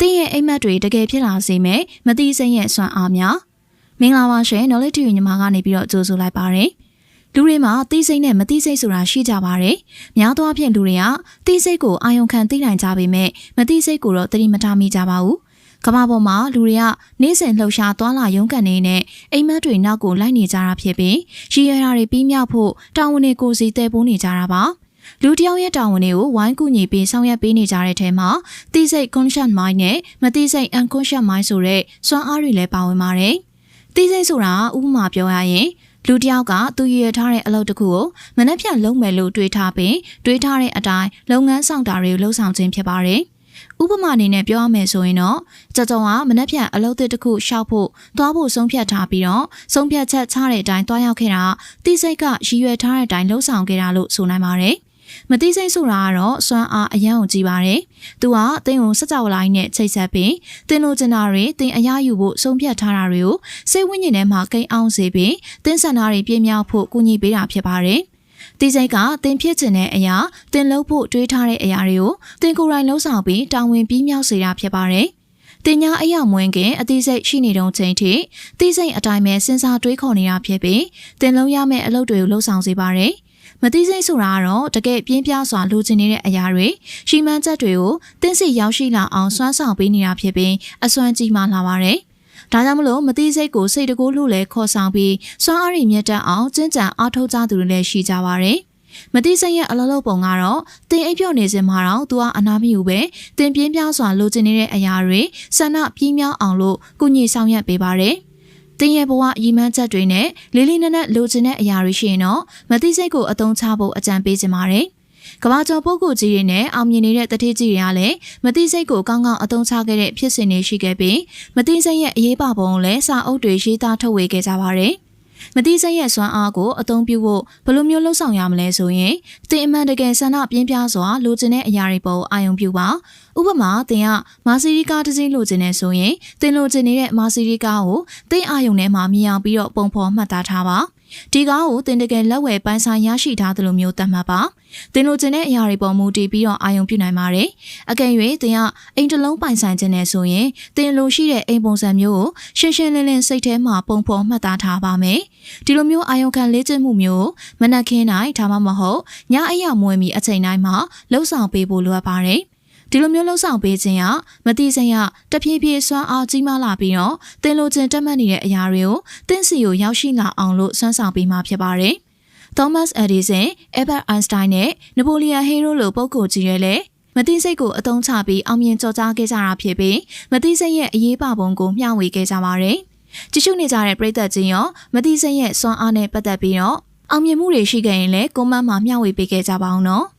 သင်ရဲ့အိမ်မက်တွေတကယ်ဖြစ်လာစေမယ်မသိစိတ်ရဲ့စွမ်းအားများမင်္ဂလာပါရှင် knowledge ညီမကနေပြီးတော့ကြိုဆိုလိုက်ပါတယ်လူတွေမှာသိစိတ်နဲ့မသိစိတ်ဆိုတာရှိကြပါတယ်။များသောအားဖြင့်လူတွေကသိစိတ်ကိုအာယုံခံသိနိုင်ကြပေမဲ့မသိစိတ်ကိုတော့သတိမထားမိကြပါဘူး။ကမ္ဘာပေါ်မှာလူတွေကနေ့စဉ်လှုပ်ရှားသွားလာရုန်းကန်နေနဲ့အိမ်မက်တွေနောက်ကိုလိုက်နေကြတာဖြစ်ပြီးရည်ရွယ်တာတွေပြီးမြောက်ဖို့တာဝန်တွေကိုစီတည်ပိုးနေကြတာပါ။ လူတယောက်ရဲ့တာဝန်တွေကိုဝိုင်းကူညီပြီးဆောင်ရွက်ပေးနေကြတဲ့ထဲမှာသိစိတ် conscious mind နဲ့မသိစိတ် unconscious mind ဆိုတဲ့စွမ်းအားတွေလည်းပါဝင်ပါတယ်။သိစိတ်ဆိုတာဥပမာပြောရရင်လူတယောက်ကသူရည်ရထားတဲ့အလုပ်တစ်ခုကိုမနှက်ဖြတ်လုပ်မယ်လို့တွေးထားပြီးတွေးထားတဲ့အတိုင်းလုပ်ငန်းဆောင်တာတွေကိုလှုပ်ဆောင်ခြင်းဖြစ်ပါတယ်။ဥပမာအနေနဲ့ပြောရမယ်ဆိုရင်တော့ကြကြုံကမနှက်ဖြတ်အလုပ်တစ်ခုရှောက်ဖို့သွားဖို့ဆုံးဖြတ်ထားပြီးတော့ဆုံးဖြတ်ချက်ချတဲ့အတိုင်းသွားရောက်ခဲ့တာတိစိတ်ကရည်ရွယ်ထားတဲ့အတိုင်းလှုပ်ဆောင်ခဲ့တာလို့ဆိုနိုင်ပါတယ်။ မသိစိတ်ဆိုတာကတော့စွမ်းအားအယံကိုကြည့်ပါတယ်။သူကတင်းကိုစကြဝဠာကြီးနဲ့ချိတ်ဆက်ပြီးတင်းလိုချင်တာတွေတင်းအရယူဖို့ဆုံးဖြတ်ထားတာတွေကိုစိတ်ဝိညာဉ်ထဲမှာကိန်းအောင်စေပြီးတင်းဆန္ဒတွေပြည့်မြောက်ဖို့ကူညီပေးတာဖြစ်ပါတယ်။ဒီစိတ်ကတင်ဖြစ်ခြင်းတဲ့အရာတင်လုပ်ဖို့တွေးထားတဲ့အရာတွေကိုတင်ကိုယ်တိုင်လှုပ်ဆောင်ပြီးတာဝန်ပြီးမြောက်စေတာဖြစ်ပါတယ်။ တင်ညာအယောင်မွင်းခင်အသေးစိတ်ရှိနေတုံးချိန်ထိတိစိတ်အတိုင်းပဲစဉ်းစားတွေးခေါ်နေတာဖြစ်ပြီးတင်လုံးရမယ့်အလုပ်တွေကိုလှုပ်ဆောင်စေပါတယ်။မသိစိတ်ဆိုတာကတော့တကယ်ပြင်းပြစွာလိုချင်နေတဲ့အရာတွေရှီမန်းချက်တွေကိုတင်းစီရောက်ရှိလာအောင်စွမ်းဆောင်ပေးနေတာဖြစ်ပြီးအစွမ်းကြီးမှလာပါတယ်။ဒါကြောင့်မလို့မသိစိတ်ကိုစိတ်တကူလို့လဲခေါ်ဆောင်ပြီးစွမ်းအားရမြတ်တက်အောင်ကျင့်ကြံအားထုတ်ကြသူတွေလည်းရှိကြပါတယ်။ မတိစိတ်ရဲ့အလုံးလုံးပုံကတော့တင်အိပ်ပြုတ်နေစဉ်မှာတော့သူကအနာမယူပဲတင်ပြင်းပြစွာလိုချင်နေတဲ့အရာတွေဆန္ဒပြင်းမြောက်အောင်လို့ကုညီဆောင်ရွက်ပေးပါတယ်။တင်းရဲ့ဘဝရည်မှန်းချက်တွေနဲ့လေးလေးနက်နက်လိုချင်တဲ့အရာတွေရှိရင်တော့မသိစိတ်ကိုအသုံးချဖို့အကြံပေးချင်ပါတယ်။ကဘာကျော်ပုဂ္ဂိုလ်ကြီးတွေနဲ့အောင်မြင်နေတဲ့တတိကြီးတွေကလည်းမသိစိတ်ကိုကောင်းကောင်းအသုံးချခဲ့တဲ့ဖြစ်စဉ်တွေရှိခဲ့ပြီးမသိစိတ်ရဲ့အရေးပါပုံကိုလည်းစာအုပ်တွေရေးသားထုတ်ဝေခဲ့ကြပါတယ်။ မတိစိတ်ရဲ့စွမ်းအားကိုအသုံးပြုဖို့ဘယ်လိုမျိုးလှုပ်ဆောင်ရမလဲဆိုရင်တင်အမှန်တကယ်ဆန္ဒပြင်းပြစွာလိုချင်တဲ့အရာတွေပေါ်အာရုံပြုပါဥပမာတင်ကမာစီရီကားတစ်စီးလိုချင်နေဆိုရင်တင်လိုချင်နေတဲ့မာစီရီကားကိုတင်အာရုံထဲမှာမြင်အောင်ပြီးတော့ပုံဖော်မှတ်သားထားပါ ဒီကားကိုတင်တကယ်လက်ဝယ်ပိုင်းဆိုင်ရရှိထားသလိုမျိုးသတ်မှတ်ပါတင်လိုချင်တဲ့အရာတွေပေါ်မူတည်ပြီးတော့အာရုံပြုနိုင်ပါတယ်အကယ်၍တင်ကအိမ်တစ်လုံးပိုင်ဆိုင်ခြင်းနဲ့ဆိုရင်တင်လိုရှိတဲ့အိမ်ပုံစံမျိုးကိုရှင်းရှင်းလင်းလင်းစိတ်ထဲမှာပုံဖော်မှတ်သားထားပါမယ်ဒီလိုမျိုးအာရုံခံလေ့ကျင့်မှုမျိုးမနက်ခင်းတိုင်းဒါမှမဟုတ်ညအိပ်ရမွေးမီအချိန်တိုင်းမှာလှုပ်ဆောင်ပေးဖို့လိုအပ်ပါတယ် ဒီလိုမျိုးလှုပ်ဆောင်ပေးခြင်းကမတိစိတ်ရတဖြည်းဖြည်းစွမ်းအားကြီးမားလာပြီးတော့သင်လိုချင်တက်မှတ်နေတဲ့အရာတွေကိုသင်စီကိုရောက်ရှိလာအောင်လို့စွမ်းဆောင်ပေးမှာဖြစ်ပါတယ်။ Thomas Edison, Albert Einstein နဲ့ Napoleon Hill လိုပုဂ္ဂိုလ်ကြီးတွေလည်းမတိစိတ်ကိုအသုံးချပြီးအောင်မြင်ကြော်ကြားခဲ့ကြတာဖြစ်ပြီးမတိစိတ်ရဲ့အရေးပါပုံကိုမျှဝေခဲ့ကြပါတယ်။ကြည့်ရှုနေကြတဲ့ပရိသတ်ချင်းရောမတိစိတ်ရဲ့စွမ်းအားနဲ့ပတ်သက်ပြီးတော့အောင်မြင်မှုတွေရှိခဲ့ရင်လည်းကွန်မန့်မှာမျှဝေပေးခဲ့ကြပါအောင်နော်။